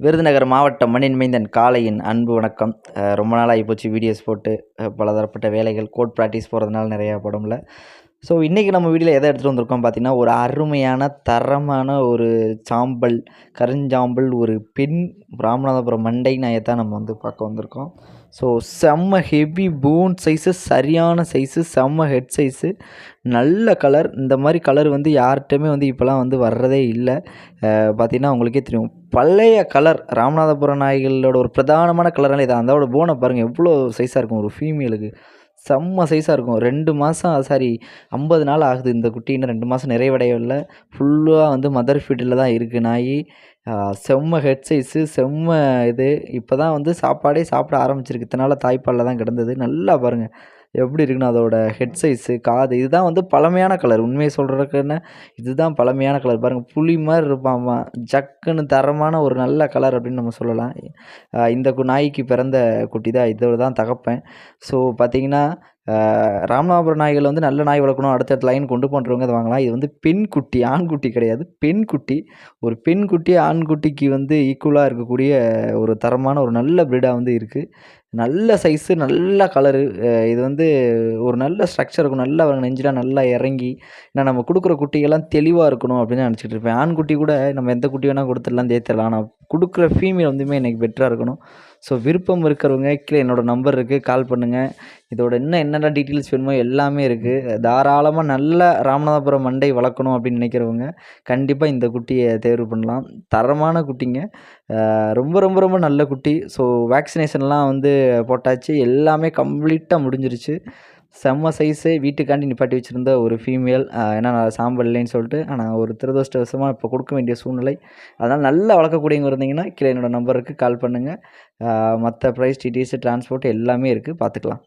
விருதுநகர் மாவட்டம் மண்ணின் மைந்தன் காளையின் அன்பு வணக்கம். ரொம்ப நாள் ஆகிப்போச்சு வீடியோஸ் போட்டு. பலதரப்பட்ட வேலைகள் கோட் ப்ராக்டிஸ் போகிறதுனால நிறையா படம்ல. ஸோ இன்றைக்கி நம்ம வீடியோவில் எதை எடுத்துகிட்டு வந்திருக்கோம் பார்த்தீங்கன்னா ஒரு அருமையான தரமான ஒரு சாம்பல் கருஞ்சாம்பல் ஒரு பெண் ராமநாதபுரம் மண்டை நாயை தான் நம்ம வந்து பார்க்க வந்திருக்கோம். ஸோ செம்ம ஹெவி போன் சைஸு சரியான சைஸு செம்ம ஹெட் சைஸு நல்ல கலர் இந்த மாதிரி கலர் வந்து யார்கிட்டையுமே வந்து இப்போலாம் வந்து வர்றதே இல்லை. பார்த்திங்கன்னா உங்களுக்கே தெரியும். பழைய கலர் ராமநாதபுரம் நாய்களோட ஒரு பிரதானமான கலர்னால இதான். அதோட போனை பாருங்கள் எவ்வளோ சைஸாக இருக்கும் ஒரு ஃபீமேலுக்கு செம்ம சைஸாக இருக்கும். ரெண்டு மாதம் சாரி ஐம்பது நாள் ஆகுது இந்த குட்டி. இன்னும் ரெண்டு மாதம் நிறைவடையவில்லை. ஃபுல்லாக வந்து மதர் ஃபீல்டில் தான் இருக்குது நாய். செம்ம ஹெட் சைஸு செம்ம இது. இப்போ தான் வந்து சாப்பாடே சாப்பிட ஆரம்பிச்சிருக்கு. இத்தனை தாய்ப்பாலில் தான் கிடந்தது. நல்லா பாருங்கள் எப்படி இருக்குன்னு அதோட ஹெட் சைஸு காது இதுதான் வந்து பழமையான கலர் உண்மையை சொல்கிறதுக்குன்னு இதுதான் பழமையான கலர் பாருங்கள் புலி மாதிரி இருப்பாம்மா ஜக்குன்னு தரமான ஒரு நல்ல கலர் அப்படின்னு நம்ம சொல்லலாம். இந்த கு- நாய்க்கு பிறந்த குட்டி தான். இதோட தான் தகப்பேன். ஸோ பார்த்தீங்கன்னா ஆஹ் ராமநாதபுரம் நாய்கள் வந்து நல்ல நாய் வளர்க்கணும். அடுத்தடுத்த லைன் கொண்டு போன்றவங்க அதை வாங்கலாம். இது வந்து பெண் குட்டி ஆண் குட்டி கிடையாது. பெண் குட்டி. ஒரு பெண் குட்டி ஆண் குட்டிக்கு வந்து ஈக்குவலாக இருக்கக்கூடிய ஒரு தரமான ஒரு நல்ல ப்ரீடாக வந்து இருக்குது நல்ல சைஸு நல்ல கலரு இது வந்து ஒரு நல்ல ஸ்ட்ரக்சர் இருக்கும். நல்லா நெஞ்சில் நல்லா இறங்கி ஏன்னா நம்ம கொடுக்குற குட்டிகள்லாம் தெளிவாக இருக்கணும் அப்படின்னு நினச்சிட்டு இருப்பேன். ஆண் குட்டி கூட நம்ம எந்த குட்டி வேணால் கொடுத்துடலாம் தேத்திடலாம் ஆனால் கொடுக்குற ஃபீமேல் வந்துமே எனக்கு பெட்டராக இருக்கணும். ஸோ விருப்பம் இருக்கிறவங்க கீழே என்னோடய நம்பர் இருக்குது கால் பண்ணுங்கள் இதோட இன்னும் என்னென்ன டீட்டெயில்ஸ் வேணுமோ எல்லாமே இருக்குது தாராளமாக நல்ல ராமநாதபுரம் மண்டை வளர்க்கணும் அப்படின்னு நினைக்கிறவங்க கண்டிப்பாக இந்த குட்டியை தேர்வு பண்ணலாம். தரமான குட்டிங்க. ரொம்ப ரொம்ப ரொம்ப நல்ல குட்டி. ஸோ வேக்சினேஷன்லாம் வந்து போட்டாச்சு. எல்லாமே கம்ப்ளீட்டாக முடிஞ்சிருச்சு. செம்ம சைஸு வீட்டுக்காண்டி நிப்பாட்டி வச்சுருந்த ஒரு ஃபீமேல் ஏன்னா நான் சாம்பல் இல்லைன்னு சொல்லிட்டு ஆனால் ஒரு துரதிருஷ்டவசமாக இப்போ கொடுக்க வேண்டிய சூழ்நிலை. அதனால் நல்லா வளர்க்கக்கூடியவங்க இருந்தீங்கன்னா கீழே என்னோடய நம்பருக்கு கால் பண்ணுங்கள் மற்ற ப்ரைஸ் டீட்டெயில்ஸு டிரான்ஸ்போர்ட் எல்லாமே இருக்குது பார்த்துக்கலாம்.